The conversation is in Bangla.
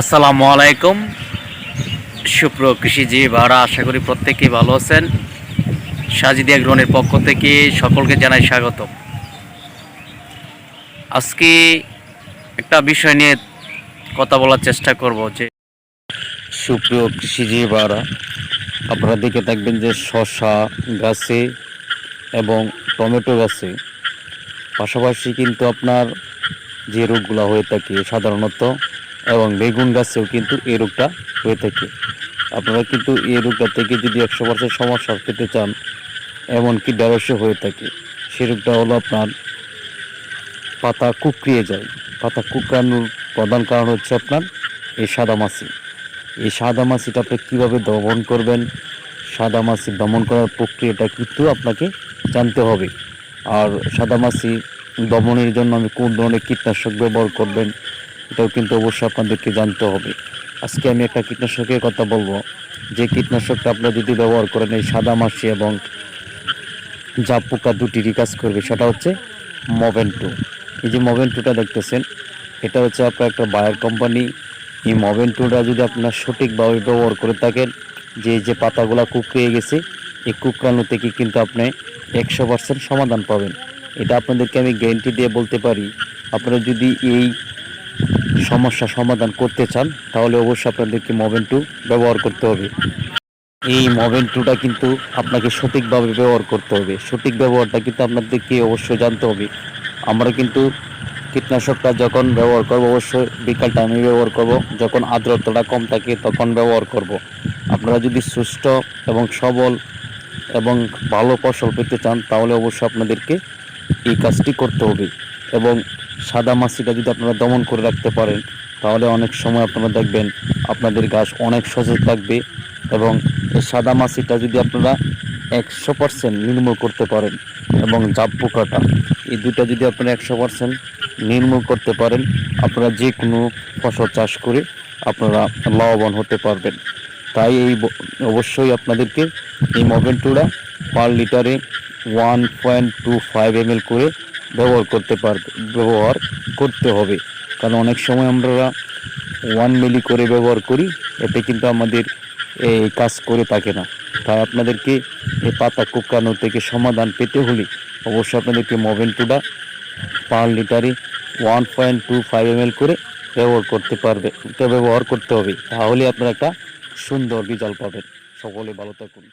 আসসালামু আলাইকুম। সুপ্র কৃষিজীবী ভাড়া, আশা করি প্রত্যেকেই ভালো আছেন। সাজিদিয়া গ্রহণের পক্ষ থেকে সকলকে জানাই স্বাগত আজকে একটা বিষয় নিয়ে কথা বলার চেষ্টা করব যে সুপ্রিয় কৃষিজীবী ভাড়া, আপনারা দেখে থাকবেন যে শশা গাছে এবং টমেটো গাছে পাশাপাশি কিন্তু আপনার যে রোগগুলো হয়ে থাকে সাধারণত এবং বেগুন গাছেও কিন্তু এই রোগটা হয়ে থাকে। আপনারা কিন্তু এই রোগটা থেকে যদি একশো পার্সেন্ট সমস্যা পেতে চান, এমনকি দেড়শো হয়ে থাকে সেই রোগটা হলো আপনার পাতা কুকড়িয়ে যায়। পাতা কুকড়ানোর প্রধান কারণ হচ্ছে আপনার এই সাদা মাছি। এই সাদা মাছিটা আপনি কীভাবে দমন করবেন? সাদা মাছি দমন করার প্রক্রিয়াটা কিন্তু আপনাকে জানতে হবে। আর সাদা মাছি দমনের জন্য আমি কোন ধরনের কীটনাশক ব্যবহার করবেন? এটাও কিন্তু অবশ্যই আপনাদেরকে জানতে হবে। আজকে আমি একটা কীটনাশকের কথা বলব। যে কীটনাশকটা আপনারা যদি ব্যবহার করেন, এই সাদা মাছি এবং জাপ পোকা দুটিরই কাজ করবে, সেটা হচ্ছে মভেন্টু এই যে মভেন্টুটা দেখতেছেন, এটা হচ্ছে আপনার একটা বায়ার কোম্পানি। এই মভেন্টুটা যদি আপনার সঠিকভাবে ব্যবহার করে থাকেন, যে যে পাতাগুলা কুকড়িয়ে গেছে, এই কুকড়ানো থেকে কিন্তু আপনি একশো পার্সেন্ট সমাধান পাবেন। এটা আপনাদেরকে আমি গ্যারেন্টি দিয়ে বলতে পারি। আপনারা যদি এই সমস্যা সমাধান করতে চান, তাহলে অবশ্যই আপনাদেরকে মোভেন্টু ব্যবহার করতে হবে। এই মোভেন্টুটা কিন্তু আপনাকে সঠিকভাবে ব্যবহার করতে হবে। সঠিক ব্যবহারটা কিন্তু আপনাদেরকে অবশ্যই জানতে হবে। আমরা কিন্তু কীটনাশকটা যখন ব্যবহার করব, অবশ্যই বিকাল টাইমে ব্যবহার করব। যখন আর্দ্রতাটা কম থাকে, তখন ব্যবহার করব। আপনারা যদি সুস্থ এবং সবল এবং ভালো ফসল পেতে চান, তাহলে অবশ্যই আপনাদেরকে এই কাজটি করতে হবে। এবং সাদা মাছিটা যদি আপনারা দমন করে রাখতে পারেন, তাহলে অনেক সময় আপনারা দেখবেন আপনাদের গাছ অনেক সতেজ থাকবে এবং সাদা মাছিটা যদি আপনারা একশো পার্সেন্ট নির্মূল করতে পারেন এবং জাপ পোকাটা, এই দুটা যদি আপনারা একশো পার্সেন্ট নির্মূল করতে পারেন, আপনারা যে কোনো ফসল চাষ করে আপনারা লাভবান হতে পারবেন। তাই এই অবশ্যই আপনাদেরকে এই মোভেন্টুরা পার লিটারে one point two five M করে ব্যবহার করতে পারবে ব্যবহার করতে হবে। কারণ অনেক সময় আমরা ওয়ান মিলি করে ব্যবহার করি, এতে কিন্তু আমাদের এই কাজ করে থাকে না। তাই আপনাদেরকে এই পাতা কুকানো থেকে সমাধান পেতে হলে অবশ্যই আপনাদেরকে মোভেন্টুটা পার লিটারে one point two five M করে ব্যবহার করতে পারবে, ব্যবহার করতে হবে। তাহলে আপনারা একটা সুন্দর রেজাল্ট পাবেন। সকলে ভালো থাকুন।